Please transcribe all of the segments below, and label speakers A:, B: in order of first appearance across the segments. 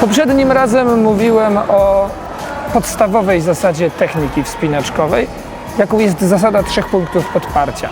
A: Poprzednim razem mówiłem o podstawowej zasadzie techniki wspinaczkowej, jaką jest zasada trzech punktów podparcia.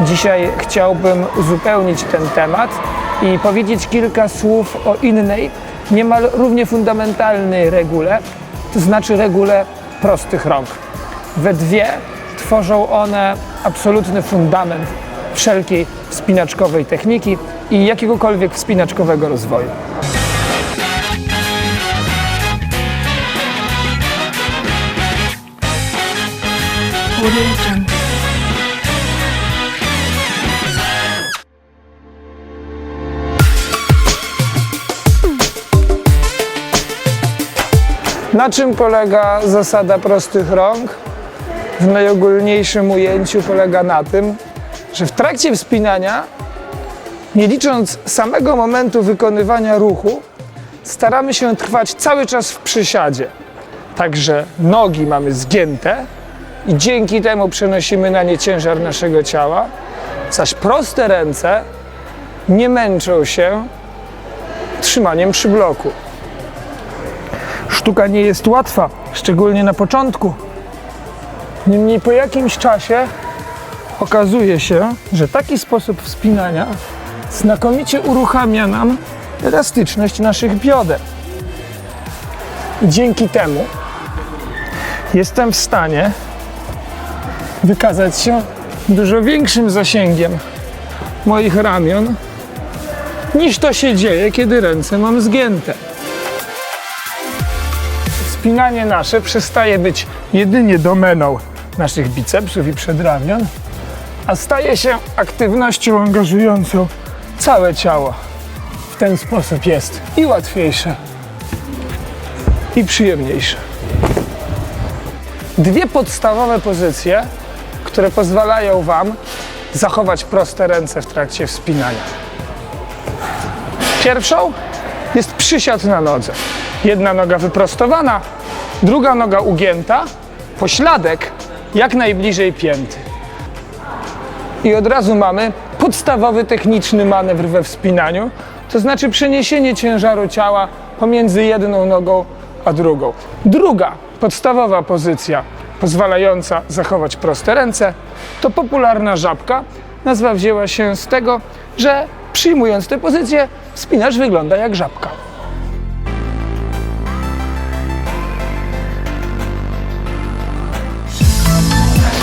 A: Dzisiaj chciałbym uzupełnić ten temat i powiedzieć kilka słów o innej, niemal równie fundamentalnej regule, to znaczy regule prostych rąk. We dwie tworzą one absolutny fundament wszelkiej wspinaczkowej techniki i jakiegokolwiek wspinaczkowego rozwoju. Na czym polega zasada prostych rąk? W najogólniejszym ujęciu polega na tym, że w trakcie wspinania, nie licząc samego momentu wykonywania ruchu, staramy się trwać cały czas w przysiadzie. Także nogi mamy zgięte i dzięki temu przenosimy na nie ciężar naszego ciała, zaś proste ręce nie męczą się trzymaniem przy bloku. Sztuka nie jest łatwa, szczególnie na początku. Niemniej po jakimś czasie okazuje się, że taki sposób wspinania znakomicie uruchamia nam elastyczność naszych bioder. Dzięki temu jestem w stanie wykazać się dużo większym zasięgiem moich ramion niż to się dzieje, kiedy ręce mam zgięte spinanie nasze przestaje być jedynie domeną naszych bicepsów i przedramion, a staje się aktywnością angażującą całe ciało. W ten sposób jest i łatwiejsze, i przyjemniejsze. Dwie podstawowe pozycje, które pozwalają Wam zachować proste ręce w trakcie wspinania. Pierwszą jest przysiad na nodze. Jedna noga wyprostowana, druga noga ugięta, pośladek jak najbliżej pięty. I od razu mamy podstawowy techniczny manewr we wspinaniu, to znaczy przeniesienie ciężaru ciała pomiędzy jedną nogą a drugą. Druga podstawowa pozycja pozwalająca zachować proste ręce to popularna żabka. Nazwa wzięła się z tego, że przyjmując tę pozycję, wspinacz wygląda jak żabka.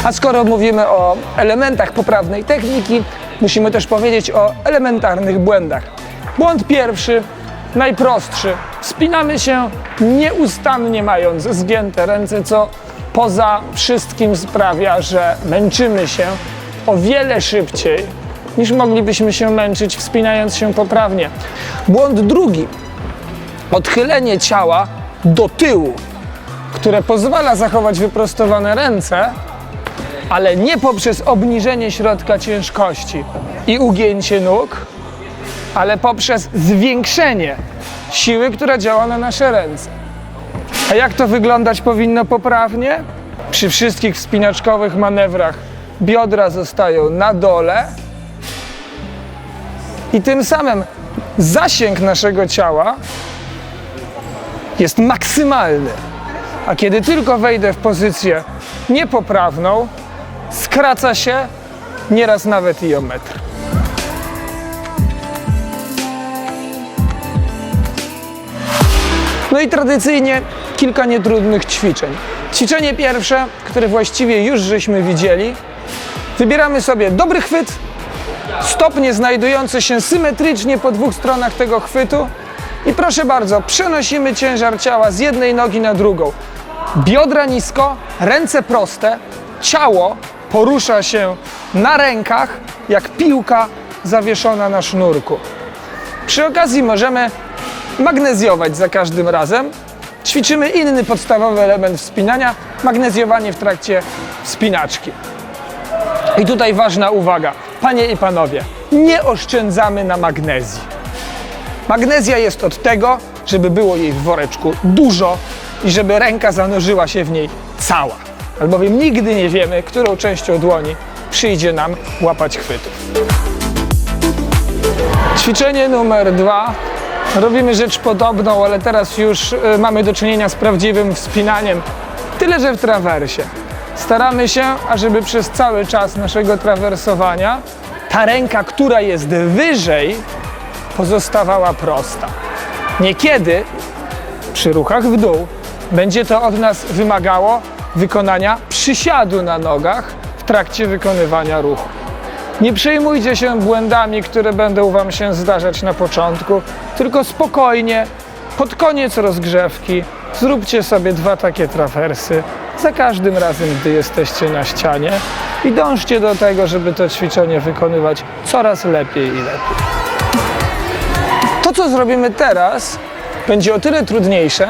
A: A skoro mówimy o elementach poprawnej techniki, musimy też powiedzieć o elementarnych błędach. Błąd pierwszy, najprostszy. Wspinamy się nieustannie mając zgięte ręce, co poza wszystkim sprawia, że męczymy się o wiele szybciej niż moglibyśmy się męczyć wspinając się poprawnie. Błąd drugi, odchylenie ciała do tyłu, które pozwala zachować wyprostowane ręce, ale nie poprzez obniżenie środka ciężkości i ugięcie nóg, ale poprzez zwiększenie siły, która działa na nasze ręce. A jak to wyglądać powinno poprawnie? Przy wszystkich wspinaczkowych manewrach biodra zostają na dole i tym samym zasięg naszego ciała jest maksymalny. A kiedy tylko wejdę w pozycję niepoprawną, skraca się nieraz nawet i o metr. No i tradycyjnie kilka nietrudnych ćwiczeń. Ćwiczenie pierwsze, które właściwie już żeśmy widzieli. Wybieramy sobie dobry chwyt, stopnie znajdujące się symetrycznie po dwóch stronach tego chwytu i proszę bardzo, przenosimy ciężar ciała z jednej nogi na drugą. Biodra nisko, ręce proste, ciało porusza się na rękach jak piłka zawieszona na sznurku. Przy okazji możemy magnezjować za każdym razem. Ćwiczymy inny podstawowy element wspinania magnezjowanie w trakcie wspinaczki. I tutaj ważna uwaga, panie i panowie, nie oszczędzamy na magnezji. Magnezja jest od tego, żeby było jej w woreczku dużo i żeby ręka zanurzyła się w niej cała. Albowiem nigdy nie wiemy, którą częścią dłoni przyjdzie nam łapać chwytów. Ćwiczenie numer dwa Robimy rzecz podobną, ale teraz już y, mamy do czynienia z prawdziwym wspinaniem. Tyle, że w trawersie. Staramy się, ażeby przez cały czas naszego trawersowania ta ręka, która jest wyżej, pozostawała prosta. Niekiedy przy ruchach w dół będzie to od nas wymagało wykonania przysiadu na nogach w trakcie wykonywania ruchu. Nie przejmujcie się błędami, które będą Wam się zdarzać na początku, tylko spokojnie, pod koniec rozgrzewki, zróbcie sobie dwa takie trawersy za każdym razem, gdy jesteście na ścianie i dążcie do tego, żeby to ćwiczenie wykonywać coraz lepiej i lepiej. To, co zrobimy teraz, będzie o tyle trudniejsze,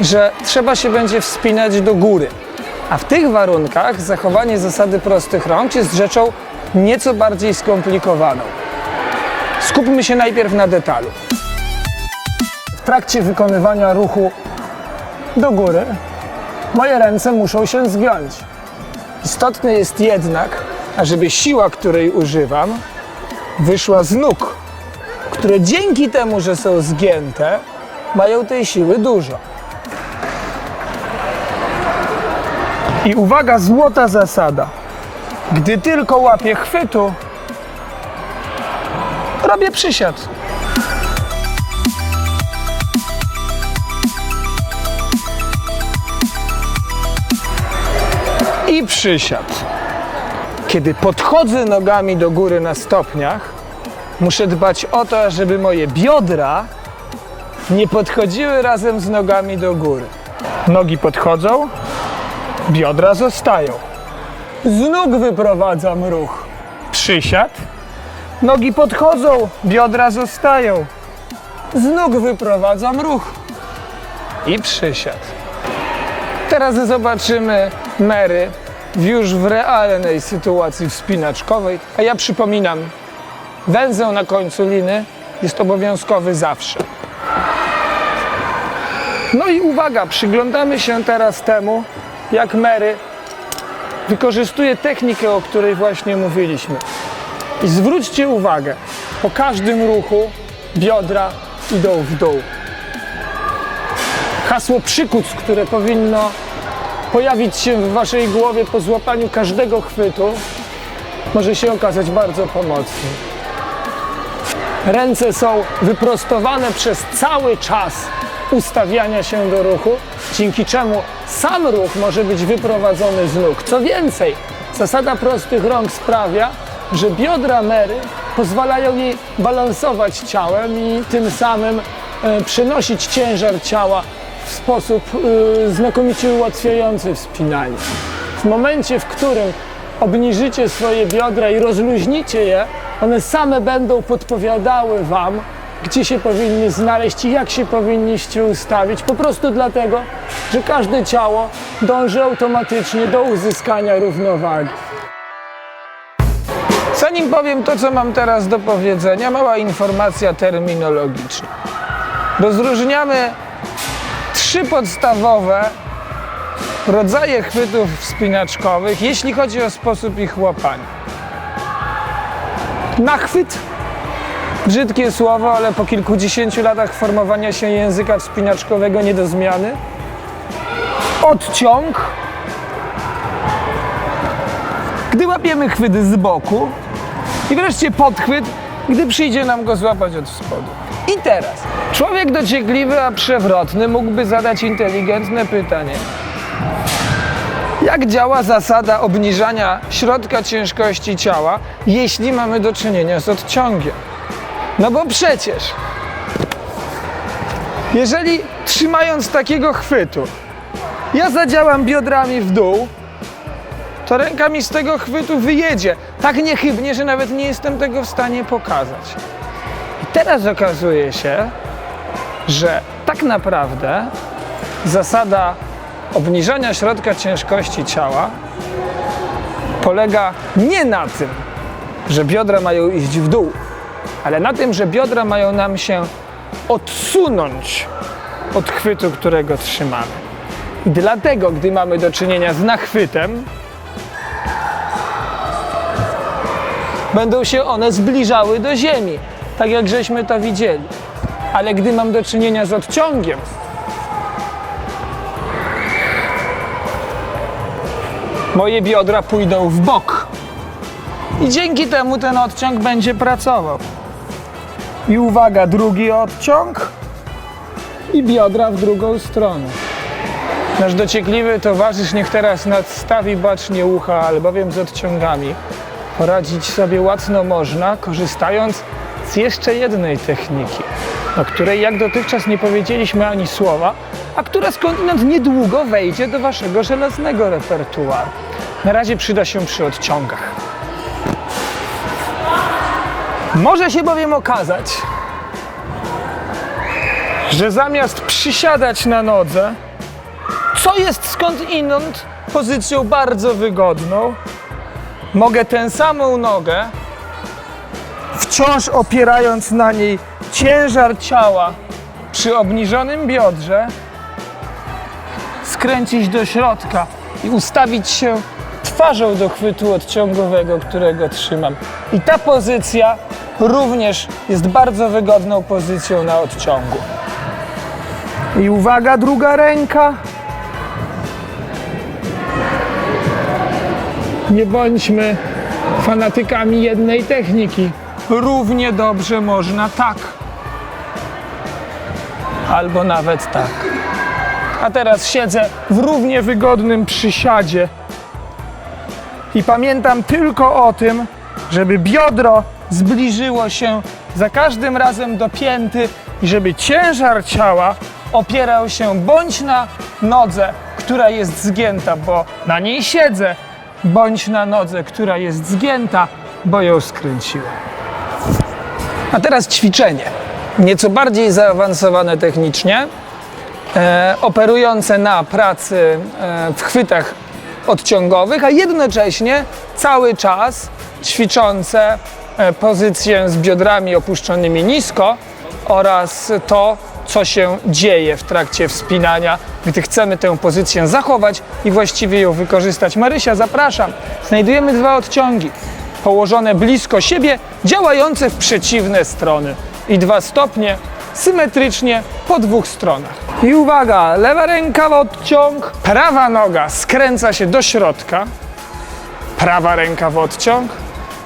A: że trzeba się będzie wspinać do góry. A w tych warunkach zachowanie zasady prostych rąk jest rzeczą nieco bardziej skomplikowaną. Skupmy się najpierw na detalu. W trakcie wykonywania ruchu do góry moje ręce muszą się zgiąć. Istotne jest jednak, ażeby siła, której używam, wyszła z nóg, które dzięki temu, że są zgięte, mają tej siły dużo. I uwaga, złota zasada. Gdy tylko łapię chwytu, robię przysiad. I przysiad. Kiedy podchodzę nogami do góry na stopniach, muszę dbać o to, żeby moje biodra nie podchodziły razem z nogami do góry. Nogi podchodzą, biodra zostają. Z nóg wyprowadzam ruch. Przysiad. Nogi podchodzą, biodra zostają. Z nóg wyprowadzam ruch. I przysiad. Teraz zobaczymy Mary już w realnej sytuacji wspinaczkowej. A ja przypominam, węzeł na końcu liny jest obowiązkowy zawsze. No i uwaga, przyglądamy się teraz temu, jak Mary wykorzystuje technikę, o której właśnie mówiliśmy. I zwróćcie uwagę, po każdym ruchu biodra idą w dół. Hasło przykuc, które powinno pojawić się w waszej głowie po złapaniu każdego chwytu, może się okazać bardzo pomocne. Ręce są wyprostowane przez cały czas ustawiania się do ruchu, dzięki czemu sam ruch może być wyprowadzony z nóg. Co więcej, zasada prostych rąk sprawia, że biodra Mary pozwalają jej balansować ciałem i tym samym e, przenosić ciężar ciała w sposób e, znakomicie ułatwiający wspinanie. W momencie, w którym obniżycie swoje biodra i rozluźnicie je, one same będą podpowiadały Wam, gdzie się powinny znaleźć i jak się powinniście ustawić. Po prostu dlatego, że każde ciało dąży automatycznie do uzyskania równowagi. Zanim powiem to, co mam teraz do powiedzenia, mała informacja terminologiczna. Rozróżniamy trzy podstawowe rodzaje chwytów wspinaczkowych, jeśli chodzi o sposób ich łapania. Nachwyt Brzydkie słowo, ale po kilkudziesięciu latach formowania się języka wspinaczkowego nie do zmiany. Odciąg. Gdy łapiemy chwyt z boku. I wreszcie podchwyt, gdy przyjdzie nam go złapać od spodu. I teraz, człowiek dociekliwy, a przewrotny mógłby zadać inteligentne pytanie. Jak działa zasada obniżania środka ciężkości ciała, jeśli mamy do czynienia z odciągiem? No bo przecież, jeżeli trzymając takiego chwytu, ja zadziałam biodrami w dół, to ręka mi z tego chwytu wyjedzie. Tak niechybnie, że nawet nie jestem tego w stanie pokazać. Teraz okazuje się, że tak naprawdę zasada obniżania środka ciężkości ciała polega nie na tym, że biodra mają iść w dół, ale na tym, że biodra mają nam się odsunąć od chwytu, którego trzymamy. I dlatego, gdy mamy do czynienia z nachwytem, będą się one zbliżały do ziemi, tak jak żeśmy to widzieli. Ale gdy mam do czynienia z odciągiem, moje biodra pójdą w bok. I dzięki temu ten odciąg będzie pracował. I uwaga, drugi odciąg i biodra w drugą stronę. Nasz dociekliwy towarzysz niech teraz nadstawi bacznie ucha, albowiem z odciągami poradzić sobie łatwo można, korzystając jeszcze jednej techniki, o której jak dotychczas nie powiedzieliśmy ani słowa, a która skądinąd niedługo wejdzie do waszego żelaznego repertuaru. Na razie przyda się przy odciągach. Może się bowiem okazać, że zamiast przysiadać na nodze, co jest skądinąd pozycją bardzo wygodną, mogę tę samą nogę, wciąż opierając na niej ciężar ciała przy obniżonym biodrze, skręcić do środka i ustawić się twarzą do chwytu odciągowego, którego trzymam. I ta pozycja również jest bardzo wygodną pozycją na odciągu. I uwaga, druga ręka. Nie bądźmy fanatykami jednej techniki. Równie dobrze można tak. Albo nawet tak. A teraz siedzę w równie wygodnym przysiadzie. I pamiętam tylko o tym, żeby biodro zbliżyło się za każdym razem do pięty i żeby ciężar ciała opierał się bądź na nodze, która jest zgięta, bo na niej siedzę, bądź na nodze, która jest zgięta, bo ją skręciłem. A teraz ćwiczenie. Nieco bardziej zaawansowane technicznie, e, operujące na pracy e, w chwytach odciągowych, a jednocześnie cały czas ćwiczące e, pozycję z biodrami opuszczonymi nisko oraz to, co się dzieje w trakcie wspinania, gdy chcemy tę pozycję zachować i właściwie ją wykorzystać. Marysia, zapraszam. Znajdujemy dwa odciągi położone blisko siebie, działające w przeciwne strony. I dwa stopnie symetrycznie po dwóch stronach. I uwaga, lewa ręka w odciąg, prawa noga skręca się do środka, prawa ręka w odciąg.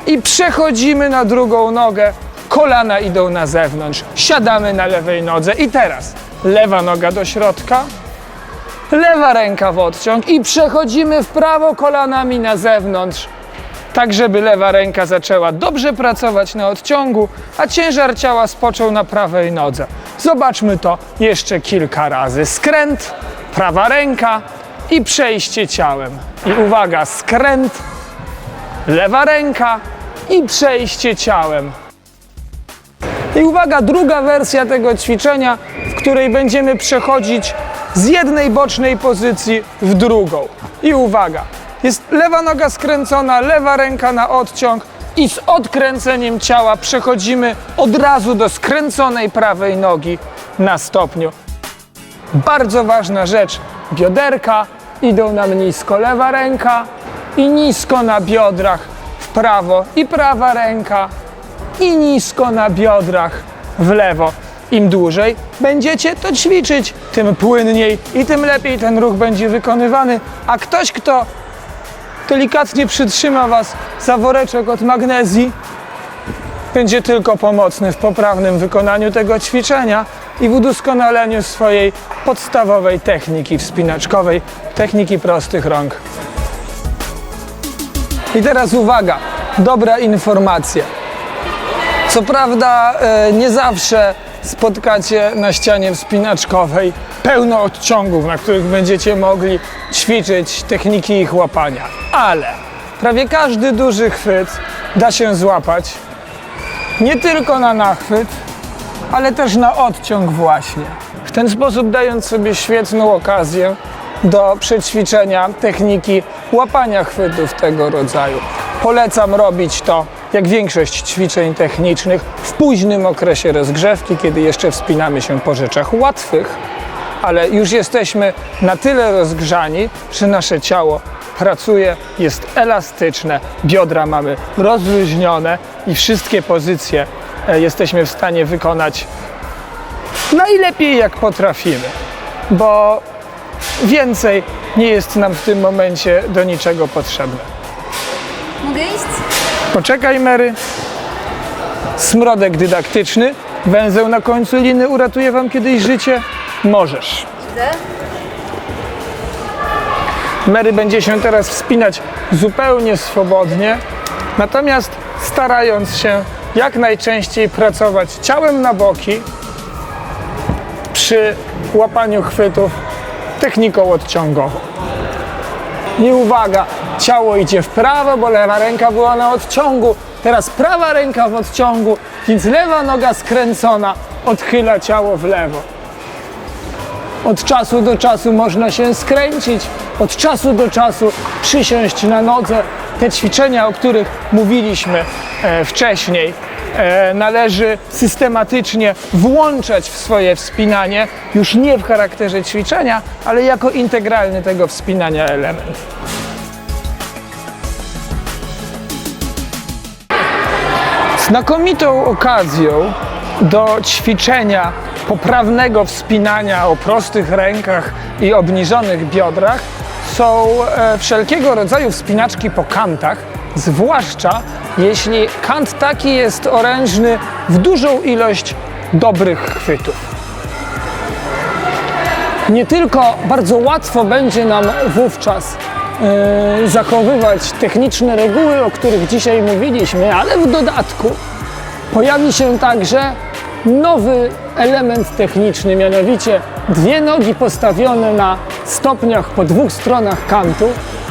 A: I przechodzimy na drugą nogę, kolana idą na zewnątrz, siadamy na lewej nodze. I teraz lewa noga do środka, lewa ręka w odciąg. I przechodzimy w prawo kolanami na zewnątrz, tak żeby lewa ręka zaczęła dobrze pracować na odciągu, a ciężar ciała spoczął na prawej nodze. Zobaczmy to jeszcze kilka razy. Skręt, prawa ręka i przejście ciałem. I uwaga, skręt, lewa ręka i przejście ciałem. I uwaga, druga wersja tego ćwiczenia, w której będziemy przechodzić z jednej bocznej pozycji w drugą. I uwaga, jest lewa noga skręcona, lewa ręka na odciąg i z odkręceniem ciała przechodzimy od razu do skręconej prawej nogi na stopniu. Bardzo ważna rzecz, bioderka idą nam nisko, lewa ręka i nisko na biodrach w prawo i prawa ręka i nisko na biodrach w lewo. Im dłużej będziecie to ćwiczyć, tym płynniej i tym lepiej ten ruch będzie wykonywany. A ktoś, kto delikatnie przytrzyma Was za woreczek od magnezji, będzie tylko pomocny w poprawnym wykonaniu tego ćwiczenia i w udoskonaleniu swojej podstawowej techniki wspinaczkowej, techniki prostych rąk. I teraz uwaga, dobra informacja. Co prawda e, nie zawsze spotkacie na ścianie wspinaczkowej pełno odciągów, na których będziecie mogli ćwiczyć techniki ich łapania, ale prawie każdy duży chwyt da się złapać nie tylko na nachwyt, ale też na odciąg właśnie. W ten sposób dając sobie świetną okazję do przećwiczenia techniki łapania chwytów tego rodzaju. Polecam robić to, jak większość ćwiczeń technicznych, w późnym okresie rozgrzewki, kiedy jeszcze wspinamy się po rzeczach łatwych, ale już jesteśmy na tyle rozgrzani, że nasze ciało pracuje, jest elastyczne, biodra mamy rozluźnione i wszystkie pozycje e, jesteśmy w stanie wykonać najlepiej jak potrafimy, bo więcej nie jest nam w tym momencie do niczego potrzebne.
B: Mogę iść?
A: Poczekaj, Mary. Smrodek dydaktyczny. Węzeł na końcu liny uratuje wam kiedyś życie? Możesz. Mary będzie się teraz wspinać zupełnie swobodnie, natomiast starając się jak najczęściej pracować ciałem na boki przy łapaniu chwytów techniką odciągową. I uwaga, ciało idzie w prawo, bo lewa ręka była na odciągu. Teraz prawa ręka w odciągu, więc lewa noga skręcona odchyla ciało w lewo. Od czasu do czasu można się skręcić, od czasu do czasu przysiąść na nodze. Te ćwiczenia, o których mówiliśmy e, wcześniej, e, należy systematycznie włączać w swoje wspinanie, już nie w charakterze ćwiczenia, ale jako integralny tego wspinania element. Znakomitą okazją do ćwiczenia poprawnego wspinania o prostych rękach i obniżonych biodrach są e, wszelkiego rodzaju wspinaczki po kantach, zwłaszcza jeśli kant taki jest orężny w dużą ilość dobrych chwytów. Nie tylko bardzo łatwo będzie nam wówczas e, zachowywać techniczne reguły, o których dzisiaj mówiliśmy, ale w dodatku pojawi się także nowy element techniczny, mianowicie dwie nogi postawione na stopniach po dwóch stronach kantu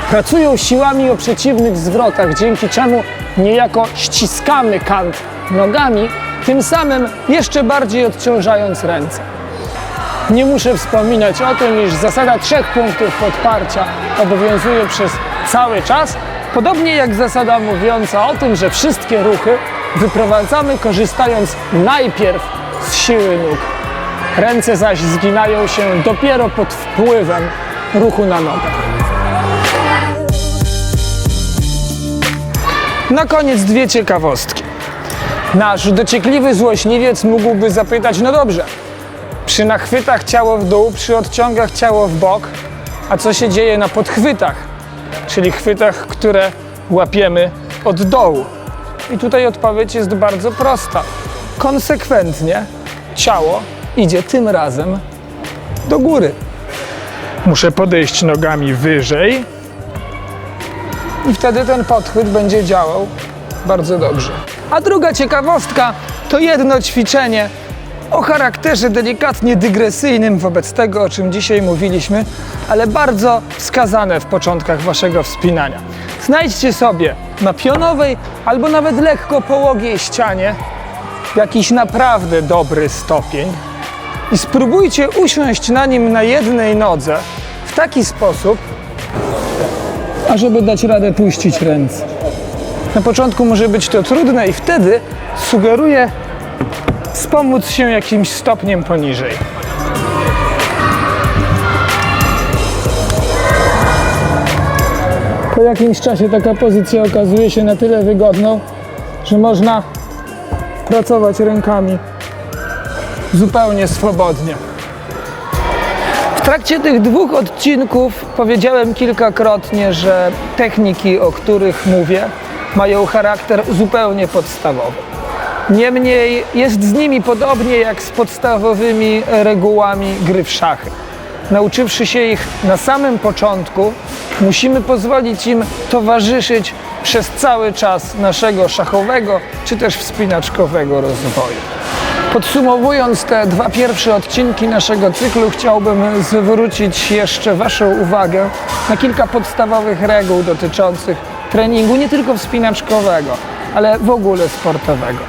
A: pracują siłami o przeciwnych zwrotach, dzięki czemu niejako ściskamy kant nogami, tym samym jeszcze bardziej odciążając ręce. Nie muszę wspominać o tym, iż zasada trzech punktów podparcia obowiązuje przez cały czas, podobnie jak zasada mówiąca o tym, że wszystkie ruchy wyprowadzamy korzystając najpierw z siły nóg. Ręce zaś zginają się dopiero pod wpływem ruchu na nogach. Na koniec dwie ciekawostki. Nasz dociekliwy złośliwiec mógłby zapytać, no dobrze, przy nachwytach ciało w dół, przy odciągach ciało w bok, a co się dzieje na podchwytach, czyli chwytach, które łapiemy od dołu. I tutaj odpowiedź jest bardzo prosta. Konsekwentnie ciało idzie tym razem do góry. Muszę podejść nogami wyżej i wtedy ten podchwyt będzie działał bardzo dobrze. A druga ciekawostka to jedno ćwiczenie o charakterze delikatnie dygresyjnym wobec tego, o czym dzisiaj mówiliśmy, ale bardzo wskazane w początkach waszego wspinania. Znajdźcie sobie na pionowej albo nawet lekko połogiej ścianie jakiś naprawdę dobry stopień i spróbujcie usiąść na nim na jednej nodze w taki sposób, ażeby dać radę puścić ręce. Na początku może być to trudne i wtedy sugeruję wspomóc się jakimś stopniem poniżej. Po jakimś czasie taka pozycja okazuje się na tyle wygodną, że można pracować rękami zupełnie swobodnie. W trakcie tych dwóch odcinków powiedziałem kilkakrotnie, że techniki, o których mówię, mają charakter zupełnie podstawowy. Niemniej jest z nimi podobnie jak z podstawowymi regułami gry w szachy. Nauczywszy się ich na samym początku, musimy pozwolić im towarzyszyć przez cały czas naszego szachowego czy też wspinaczkowego rozwoju. Podsumowując te dwa pierwsze odcinki naszego cyklu, chciałbym zwrócić jeszcze Waszą uwagę na kilka podstawowych reguł dotyczących treningu nie tylko wspinaczkowego, ale w ogóle sportowego.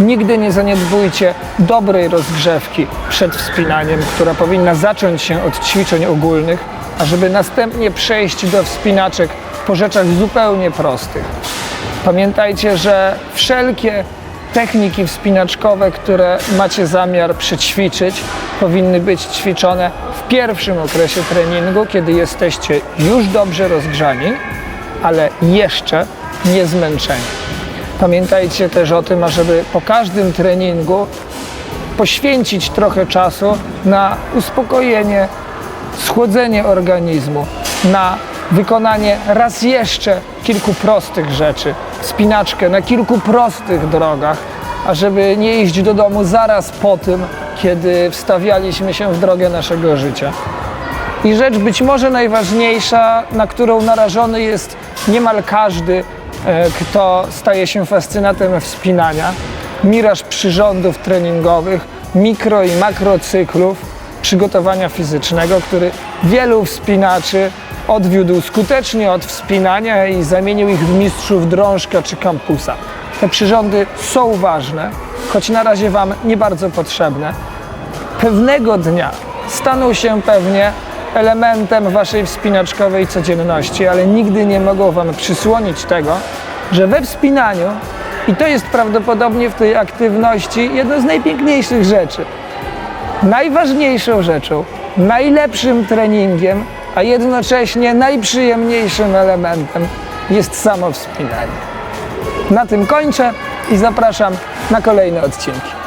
A: Nigdy nie zaniedbujcie dobrej rozgrzewki przed wspinaniem, która powinna zacząć się od ćwiczeń ogólnych, a żeby następnie przejść do wspinaczek po rzeczach zupełnie prostych. Pamiętajcie, że wszelkie techniki wspinaczkowe, które macie zamiar przećwiczyć, powinny być ćwiczone w pierwszym okresie treningu, kiedy jesteście już dobrze rozgrzani, ale jeszcze nie zmęczeni. Pamiętajcie też o tym, ażeby po każdym treningu poświęcić trochę czasu na uspokojenie, schłodzenie organizmu, na wykonanie raz jeszcze kilku prostych rzeczy, wspinaczkę na kilku prostych drogach, ażeby nie iść do domu zaraz po tym, kiedy wstawialiśmy się w drogę naszego życia. I rzecz być może najważniejsza, na którą narażony jest niemal każdy, e, kto staje się fascynatem wspinania, miraż przyrządów treningowych, mikro i makrocyklów przygotowania fizycznego, który wielu wspinaczy odwiódł skutecznie od wspinania i zamienił ich w mistrzów drążka czy kampusa. Te przyrządy są ważne, choć na razie Wam nie bardzo potrzebne pewnego dnia staną się pewnie elementem waszej wspinaczkowej codzienności, ale nigdy nie mogą wam przysłonić tego, że we wspinaniu, i to jest prawdopodobnie w tej aktywności jedno z najpiękniejszych rzeczy, najważniejszą rzeczą, najlepszym treningiem, a jednocześnie najprzyjemniejszym elementem jest samo wspinanie. Na tym kończę i zapraszam na kolejne odcinki.